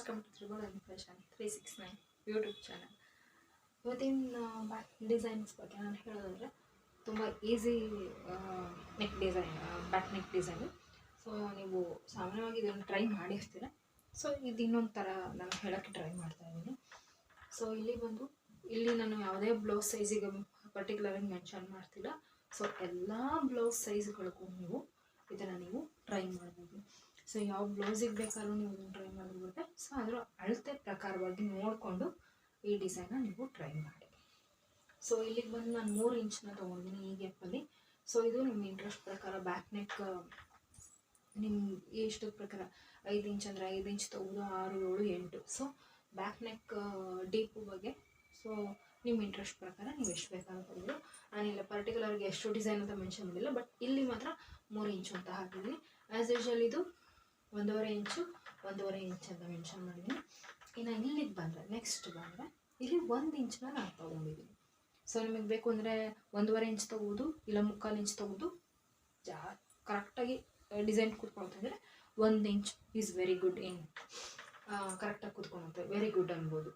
Welcome to Tribhuvana fashion three six nine YouTube channel ಇವತ್ತಿನ back designs ಬಗ್ಗೆ ನಾನು ಹೇಳೋದಾದರೆ, ತುಂಬ easy neck design back neck design so ನೀವು ಸಾಮಾನ್ಯವಾಗಿ ಇದನ್ನು ಟ್ರೈ ಮಾಡಿರ್ತೀರ. ಸೊ ಇದು ಇನ್ನೊಂದು ಥರ ನಾನು ಹೇಳೋಕ್ಕೆ ಟ್ರೈ ಮಾಡ್ತಾ ಇದ್ದೀನಿ. ಸೊ ಇಲ್ಲಿ ಬಂದು, ಇಲ್ಲಿ ನಾನು ಯಾವುದೇ ಬ್ಲೌಸ್ ಸೈಜಿಗೆ ಪರ್ಟಿಕ್ಯುಲರಾಗಿ ಮೆನ್ಷನ್ ಮಾಡ್ತಿಲ್ಲ. ಸೊ ಎಲ್ಲ ಬ್ಲೌಸ್ ಸೈಜ್ಗಳಿಗೂ ನೀವು ಇದನ್ನು ನೀವು ಟ್ರೈ ಮಾಡ್ಬೋದು. ಸೊ ಯಾವ ಬ್ಲೌಸಿಗೆ ಬೇಕಾದ್ರೂ ನೀವು ಇದನ್ನು ಟ್ರೈ ಮಾಡಿರ್ಬೇಕು ಸೊ ಅದರ ಅಳತೆ ಪ್ರಕಾರವಾಗಿ ನೋಡಿಕೊಂಡು ಈ ಡಿಸೈನ್ನ ನೀವು ಟ್ರೈ ಮಾಡಿ. ಸೊ ಇಲ್ಲಿಗೆ ಬಂದು ನಾನು ಮೂರು ಇಂಚನ್ನ ತೊಗೊಂಡಿದ್ದೀನಿ ಈ ಗ್ಯಾಪಲ್ಲಿ ಸೊ ಇದು ನಿಮ್ಮ ಇಂಟ್ರೆಸ್ಟ್ ಪ್ರಕಾರ ಬ್ಯಾಕ್ ನೆಕ್ ನಿಮ್ಮ ಎಷ್ಟು ಪ್ರಕಾರ ಐದು ಇಂಚ್ ಅಂದರೆ ಐದು ಇಂಚ್ ತೊಗೊಂಡು ಆರು, ಏಳು, ಎಂಟು. ಸೊ ಬ್ಯಾಕ್ ನೆಕ್ ಡೀಪು ಬಗ್ಗೆ. ಸೊ ನಿಮ್ಮ ಇಂಟ್ರೆಸ್ಟ್ ಪ್ರಕಾರ ನೀವು ಎಷ್ಟು ಬೇಕಾದ್ರೂ ತೊಗೊಂಡು. ನಾನಿಲ್ಲ ಪರ್ಟಿಕ್ಯುಲರ್ಗೆ ಎಷ್ಟು ಡಿಸೈನ್ ಅಂತ ಮೆನ್ಷನ್ ಮಾಡಿಲ್ಲ ಬಟ್ ಇಲ್ಲಿ ಮಾತ್ರ ಮೂರು ಇಂಚು ಅಂತ ಹಾಕಿದ್ದೀನಿ ಆ್ಯಸ್ ಯೂಶಲ್ ಇದು ಒಂದೂವರೆ ಇಂಚು, ಒಂದೂವರೆ ಇಂಚ್ ಅಂತ ಮೆನ್ಷನ್ ಮಾಡಿದ್ದೀನಿ ಇನ್ನು ಇಲ್ಲಿಗೆ ಬಂದರೆ ನೆಕ್ಸ್ಟ್ ಬಂದರೆ, ಇಲ್ಲಿ ಒಂದು ಇಂಚನ್ನ ನಾನು ತೊಗೊಂಡಿದ್ದೀನಿ ಸೊ ನಿಮಗೆ ಬೇಕು ಅಂದರೆ ಒಂದೂವರೆ ಇಂಚ್ ತೊಗೋದು ಇಲ್ಲ ಮುಕ್ಕಾಲು ಇಂಚ್ ತೊಗೋದು ಜಾ ಕರೆಕ್ಟಾಗಿ ಡಿಸೈನ್ ಕೂತ್ಕೊಳ್ತಂದರೆ ಒಂದು inch is very good in ಕರೆಕ್ಟಾಗಿ ಕೂತ್ಕೊಳುತ್ತೆ. ವೆರಿ ಗುಡ್ ಅನ್ಬೋದು.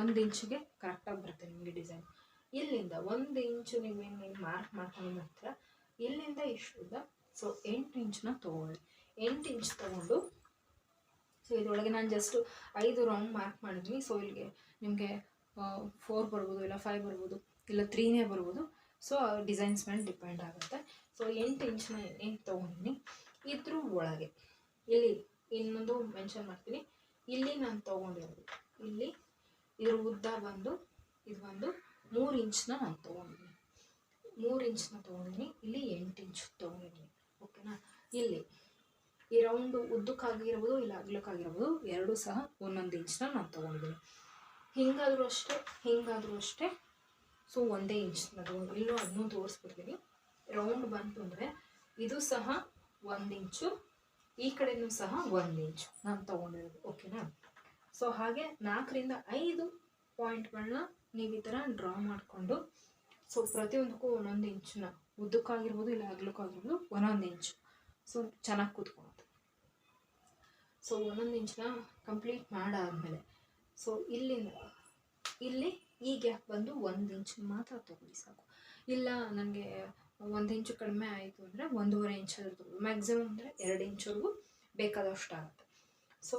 ಒಂದು ಇಂಚಿಗೆ ಕರೆಕ್ಟಾಗಿ ಬರುತ್ತೆ ನಿಮಗೆ ಡಿಸೈನ್ ಇಲ್ಲಿಂದ ಒಂದು ಇಂಚು ನೀವು ಏನು ಮಾರ್ಕ್ ಮಾಡ್ಕೊಂಡು ಹತ್ರ ಇಲ್ಲಿಂದ ಇಷ್ಟು ಸೊ ಎಂಟು ಇಂಚನ್ನ ತೊಗೊಳ್ಳಿ. ಎಂಟು ಇಂಚ್ ತೊಗೊಂಡು ಸೊ ಇದರೊಳಗೆ ನಾನು ಜಸ್ಟ್ ಐದು ರೌಂಡ್ ಮಾರ್ಕ್ ಮಾಡಿದ್ವಿ. ಸೊ ಇಲ್ಲಿಗೆ ನಿಮಗೆ ಫೋರ್ ಬರ್ಬೋದು, ಇಲ್ಲ ಫೈವ್ ಬರ್ಬೋದು, ಇಲ್ಲ ತ್ರೀನೇ ಬರ್ಬೋದು. ಸೊ ಡಿಸೈನ್ಸ್ ಮೇಲೆ ಡಿಪೆಂಡ್ ಆಗುತ್ತೆ. ಸೊ ಎಂಟು ಇಂಚ್ನ ಎಂಟು ತೊಗೊಂಡಿನಿ. ಇದ್ರ ಒಳಗೆ ಇಲ್ಲಿ ಇನ್ನೊಂದು ಮೆನ್ಷನ್ ಮಾಡ್ತೀನಿ. ಇಲ್ಲಿ ನಾನು ತೊಗೊಂಡಿರೋದು. ಇಲ್ಲಿ ಇದ್ರ ಉದ್ದ ಬಂದು, ಇದು ಬಂದು ಮೂರು ಇಂಚ್ನ ನಾನು ತೊಗೊಂಡಿದ್ದೀನಿ ಮೂರು ಇಂಚ್ನ ತೊಗೊಂಡಿದ್ದೀನಿ ಇಲ್ಲಿ ಎಂಟು ಇಂಚ್ ತೊಗೊಂಡಿದ್ದೀನಿ ಓಕೆನಾ ಇಲ್ಲಿ ಈ ರೌಂಡ್ ಉದ್ದಕ್ಕಾಗಿರ್ಬೋದು ಇಲ್ಲ ಅಗ್ಲಕ್ಕಾಗಿರ್ಬೋದು, ಎರಡೂ ಸಹ ಒಂದೊಂದು ಇಂಚನ್ನ ನಾನು ತೊಗೊಂಡಿದ್ದೀನಿ. ಹಿಂಗಾದರೂ ಅಷ್ಟೇ ಹಿಂಗಾದರೂ ಅಷ್ಟೇ, ಸೊ ಒಂದೇ ಇಂಚ್ ನಾನು ಇಲ್ಲೂ ಅದನ್ನೂ ತೋರಿಸ್ಬಿಡ್ತೀನಿ. ರೌಂಡ್ ಬಂತು ಅಂದರೆ ಇದು ಸಹ ಒಂದು ಇಂಚು, ಈ ಕಡೆನೂ ಸಹ ಒಂದು ಇಂಚು ನಾನು ತೊಗೊಂಡಿರೋದು, ಓಕೆನಾ? ಸೊ ಹಾಗೆ ನಾಲ್ಕರಿಂದ ಐದು ಪಾಯಿಂಟ್ಗಳನ್ನ ನೀವು ಈ ಥರ ಡ್ರಾ ಮಾಡಿಕೊಂಡು, ಸೊ ಪ್ರತಿಯೊಂದಕ್ಕೂ ಒಂದೊಂದು ಇಂಚನ್ನ ಉದ್ದಕ್ಕಾಗಿರ್ಬೋದು ಇಲ್ಲ ಅಗ್ಲಕ್ಕಾಗಿರ್ಬೋದು ಒಂದೊಂದು ಇಂಚು. ಸೊ, ಚೆನ್ನಾಗಿ ಕೂತ್ಕೊಳುತ್ತೆ ಸೊ, ಒಂದೊಂದು ಇಂಚನ್ನ ಕಂಪ್ಲೀಟ್ ಮಾಡಾದಮೇಲೆ, ಸೊ, ಇಲ್ಲಿಂದ, ಇಲ್ಲಿ ಈ ಗ್ಯಾಪ್ ಬಂದು ಒಂದು ಇಂಚು ಮಾತ್ರ ತೊಗೊಳ್ಳಿ ಸಾಕು. ಇಲ್ಲ ನನಗೆ ಒಂದು ಇಂಚು ಕಡಿಮೆ ಆಯಿತು ಅಂದರೆ ಒಂದೂವರೆ ಇಂಚಾದರೂ ತೊಗೊಳ್ಳಿ. ಮ್ಯಾಕ್ಸಿಮಮ್ ಅಂದರೆ ಎರಡು ಇಂಚವರೆಗೂ ಬೇಕಾದಷ್ಟು ಆಗುತ್ತೆ. ಸೊ,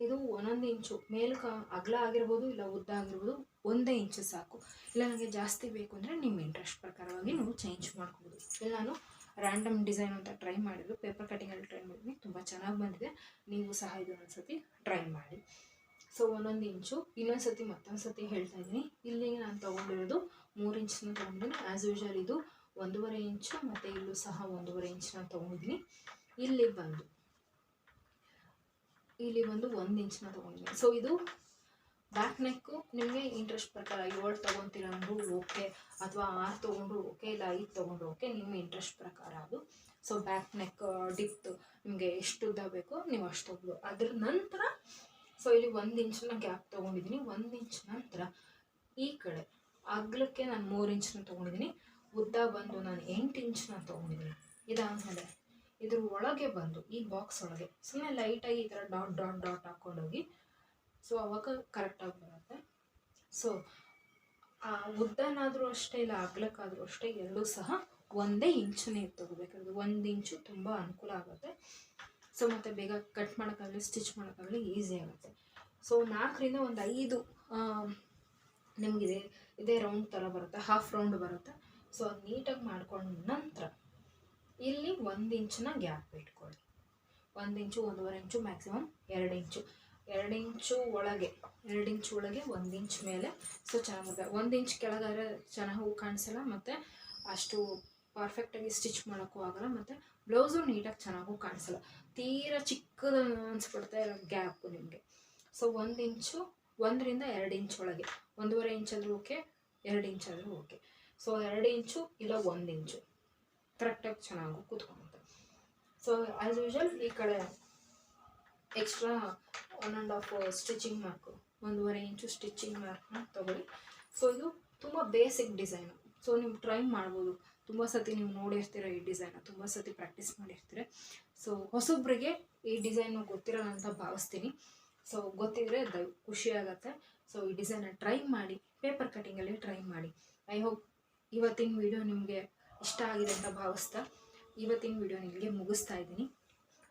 ಇದು ಒಂದೊಂದು ಇಂಚು ಮೇಲ್ಕ ಅಗಲ ಆಗಿರ್ಬೋದು ಇಲ್ಲ ಉದ್ದ ಆಗಿರ್ಬೋದು ಒಂದೇ ಇಂಚು ಸಾಕು. ಇಲ್ಲ ನನಗೆ ಜಾಸ್ತಿ ಬೇಕು ಅಂದರೆ ನಿಮ್ಮ ಇಂಟ್ರೆಸ್ಟ್ ಪ್ರಕಾರವಾಗಿ ನೀವು ಚೇಂಜ್ ಮಾಡ್ಕೋಬೋದು. ಇಲ್ಲ, ನಾನು ರ್ಯಾಂಡಮ್ ಡಿಸೈನ್ ಅಂತ ಟ್ರೈ ಮಾಡಿದ್ರು. ಪೇಪರ್ ಕಟಿಂಗಲ್ಲಿ ಟ್ರೈ ಮಾಡಿದ್ವಿ. ತುಂಬ ಚೆನ್ನಾಗಿ ಬಂದಿದೆ. ನೀವು ಸಹ ಇದು ಸತಿ ಟ್ರೈ ಮಾಡಿ. ಸೊ ಒಂದೊಂದು ಇಂಚು ಇನ್ನೊಂದು ಸತಿ ಮತ್ತೊಂದು ಸತಿ ಹೇಳ್ತಾ ಇದ್ದೀನಿ. ಇಲ್ಲಿ ನಾನು ತೊಗೊಂಡಿರೋದು ಮೂರು ಇಂಚನ್ನ ತೊಗೊಂಡಿದ್ದೀನಿ. ಆ್ಯಸ್ ಯೂಶಲ್ ಇದು ಒಂದೂವರೆ ಇಂಚು ಮತ್ತು ಇಲ್ಲೂ ಸಹ ಒಂದೂವರೆ ಇಂಚನ್ನ ತೊಗೊಂಡಿದ್ದೀನಿ. ಇಲ್ಲಿ ಬಂದು ಇಲ್ಲಿ ಬಂದು ಒಂದು ಇಂಚನ್ನ ತೊಗೊಂಡಿದ್ದೀನಿ. ಸೊ ಇದು ಬ್ಯಾಕ್ ನೆಕ್ಕು ನಿಮಗೆ ಇಂಟ್ರೆಸ್ಟ್ ಪ್ರಕಾರ ಏಳು ತೊಗೊತೀರ ಅಂದರೂ ಓಕೆ ಅಥವಾ ಆರು ತೊಗೊಂಡ್ರು ಓಕೆ ಇಲ್ಲ ಐದು ತೊಗೊಂಡ್ರು ಓಕೆ ನಿಮ್ಮ ಇಂಟ್ರೆಸ್ಟ್ ಪ್ರಕಾರ ಅದು. ಸೊ ಬ್ಯಾಕ್ ನೆಕ್ ಡಿಪ್ ನಿಮಗೆ ಎಷ್ಟು ಉದ್ದ ಬೇಕೋ ನೀವು ಅಷ್ಟು ತೊಗೊಬೋದು ಅದ್ರ ನಂತರ ಸೊ ಇಲ್ಲಿ ಒಂದು ಇಂಚನ್ನ ಗ್ಯಾಪ್ ತೊಗೊಂಡಿದ್ದೀನಿ. ಒಂದು ಇಂಚ್ ನಂತರ ಈ ಕಡೆ ಅಗ್ಲಕ್ಕೆ ನಾನು ಮೂರು ಇಂಚನ್ನ ತೊಗೊಂಡಿದ್ದೀನಿ. ಉದ್ದ ಬಂದು ನಾನು ಎಂಟು ಇಂಚನ್ನ ತೊಗೊಂಡಿದ್ದೀನಿ. ಇದಾದಮೇಲೆ ಇದ್ರ ಒಳಗೆ ಬಂದು, ಈ ಬಾಕ್ಸ್ ಒಳಗೆ ಸುಮ್ಮನೆ ಲೈಟಾಗಿ ಈ ಥರ ಡಾಟ್ ಡಾಟ್ ಡಾಟ್ ಹಾಕ್ಕೊಂಡೋಗಿ ಸೊ ಅವಾಗ ಕರೆಕ್ಟಾಗಿ ಬರುತ್ತೆ. ಸೊ ಆ ಉದ್ದನಾದರೂ ಅಷ್ಟೇ, ಇಲ್ಲ ಅಗ್ಲಕ್ಕಾದರೂ ಅಷ್ಟೇ ಎರಡೂ ಸಹ ಒಂದೇ ಇಂಚನೇ ತೊಗೋಬೇಕಾದ್ರೆ ಒಂದು ಇಂಚು ತುಂಬ ಅನುಕೂಲ ಆಗುತ್ತೆ. ಸೊ ಮತ್ತು ಬೇಗ ಕಟ್ ಮಾಡೋಕ್ಕಾಗಲಿ ಸ್ಟಿಚ್ ಮಾಡೋಕ್ಕಾಗಲಿ ಈಸಿ ಆಗುತ್ತೆ. ಸೊ ನಾಲ್ಕರಿಂದ ಒಂದು ಐದು ನಿಮಗಿದೆ, ಇದೇ ರೌಂಡ್ ಥರ ಬರುತ್ತೆ. ಹಾಫ್ ರೌಂಡ್ ಬರುತ್ತೆ. ಸೊ ಅದು ನೀಟಾಗಿ ಮಾಡ್ಕೊಂಡ ನಂತರ ಇಲ್ಲಿ ಒಂದು ಇಂಚನ್ನ ಗ್ಯಾಪ್ ಇಟ್ಕೊಳ್ಳಿ. ಒಂದು ಇಂಚು, ಒಂದೂವರೆ ಇಂಚು ಮ್ಯಾಕ್ಸಿಮಮ್ ಎರಡು ಇಂಚು. ಎರಡು ಇಂಚು ಒಳಗೆ ಎರಡು ಇಂಚು ಒಳಗೆ ಒಂದು ಇಂಚ್ ಮೇಲೆ ಸೊ ಚೆನ್ನಾಗಿದೆ ಒಂದು ಇಂಚ್ ಕೆಳಗಾದ್ರೆ ಚೆನ್ನಾಗೂ ಕಾಣಿಸಲ್ಲ, ಮತ್ತು ಅಷ್ಟು ಪರ್ಫೆಕ್ಟಾಗಿ ಸ್ಟಿಚ್ ಮಾಡೋಕ್ಕೂ ಆಗಲ್ಲ, ಮತ್ತು ಬ್ಲೌಸು ನೀಟಾಗಿ ಚೆನ್ನಾಗೂ ಕಾಣಿಸಲ್ಲ. ತೀರಾ ಚಿಕ್ಕದು ಇರೋ ಗ್ಯಾಪು ನಿಮಗೆ. ಸೊ ಒಂದು ಇಂಚು ಒಂದರಿಂದ ಎರಡು ಇಂಚ್ ಒಳಗೆ. ಒಂದೂವರೆ ಇಂಚಾದರೂ ಓಕೆ ಎರಡು ಇಂಚಾದರೂ ಓಕೆ ಸೊ ಎರಡು ಇಂಚು ಇಲ್ಲ ಒಂದು ಇಂಚು ಕರೆಕ್ಟಾಗಿ ಚೆನ್ನಾಗೂ ಕೂತ್ಕೊಳ್ಳುತ್ತೆ ಸೊ ಆ್ಯಸ್ ಯೂಶಲ್ ಈ ಕಡೆ extra one and half stitching mark ಒಂದೂವರೆ ಇಂಚು ಸ್ಟಿಚಿಂಗ್ ಮಾರ್ಕ್ನ ತೊಗೊಳ್ಳಿ. ಸೊ ಇದು ತುಂಬ ಬೇಸಿಕ್ ಡಿಸೈನು ಸೊ ನೀವು ಟ್ರೈ ಮಾಡ್ಬೋದು. ತುಂಬ ಸತಿ ನೀವು ನೋಡಿರ್ತೀರ ಈ ಡಿಸೈನ್ ತುಂಬ ಸತಿ ಪ್ರಾಕ್ಟೀಸ್ ಮಾಡಿರ್ತೀರ ಸೊ ಹೊಸೊಬ್ಬರಿಗೆ ಈ ಡಿಸೈನು ಗೊತ್ತಿರಲ್ಲ ಅಂತ ಭಾವಿಸ್ತೀನಿ. ಸೊ ಗೊತ್ತಿದ್ರೆ ದಯ, ಖುಷಿ ಆಗುತ್ತೆ. ಸೊ ಈ ಡಿಸೈನ ಟ್ರೈ ಮಾಡಿ ಪೇಪರ್ ಕಟ್ಟಿಂಗಲ್ಲಿ ಟ್ರೈ ಮಾಡಿ. ಐ ಹೋಪ್ ಇವತ್ತಿನ ವಿಡಿಯೋ ನಿಮಗೆ ಇಷ್ಟ ಆಗಿದೆ ಅಂತ ಭಾವಿಸ್ತಾ. ಇವತ್ತಿನ ವಿಡಿಯೋ ನಿಮಗೆ ಮುಗಿಸ್ತಾ ಇದ್ದೀನಿ.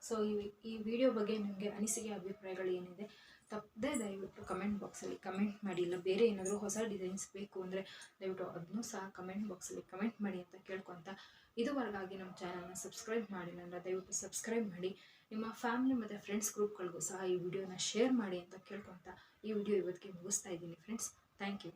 ಸೊ ಈ ಈ ವಿಡಿಯೋ ಬಗ್ಗೆ ನಿಮಗೆ ಅನಿಸಿಕೆ ಅಭಿಪ್ರಾಯಗಳು ಏನಿದೆ, ತಪ್ಪದೇ ದಯವಿಟ್ಟು ಕಮೆಂಟ್ ಬಾಕ್ಸಲ್ಲಿ ಕಮೆಂಟ್ ಮಾಡಿ. ಇಲ್ಲ, ಬೇರೆ ಏನಾದರೂ ಹೊಸ ಡಿಸೈನ್ಸ್ ಬೇಕು ಅಂದರೆ ದಯವಿಟ್ಟು ಅದನ್ನೂ ಸಹ ಕಮೆಂಟ್ ಬಾಕ್ಸಲ್ಲಿ ಕಮೆಂಟ್ ಮಾಡಿ ಅಂತ ಕೇಳ್ಕೊತ ಇದುವರೆಗಾಗಿ ನಮ್ಮ ಚಾನಲ್ನ ಸಬ್ಸ್ಕ್ರೈಬ್ ಮಾಡಿ. ನನ್ನ ದಯವಿಟ್ಟು ಸಬ್ಸ್ಕ್ರೈಬ್ ಮಾಡಿ. ನಿಮ್ಮ ಫ್ಯಾಮಿಲಿ ಮತ್ತು ಫ್ರೆಂಡ್ಸ್ ಗ್ರೂಪ್ಗಳಿಗೂ ಸಹ ಈ ವಿಡಿಯೋನ ಶೇರ್ ಮಾಡಿ ಅಂತ ಕೇಳ್ಕೊತ ಈ ವಿಡಿಯೋ ಇವತ್ತಿಗೆ ಮುಗಿಸ್ತಾ ಇದ್ದೀನಿ ಫ್ರೆಂಡ್ಸ್ ಥ್ಯಾಂಕ್ ಯು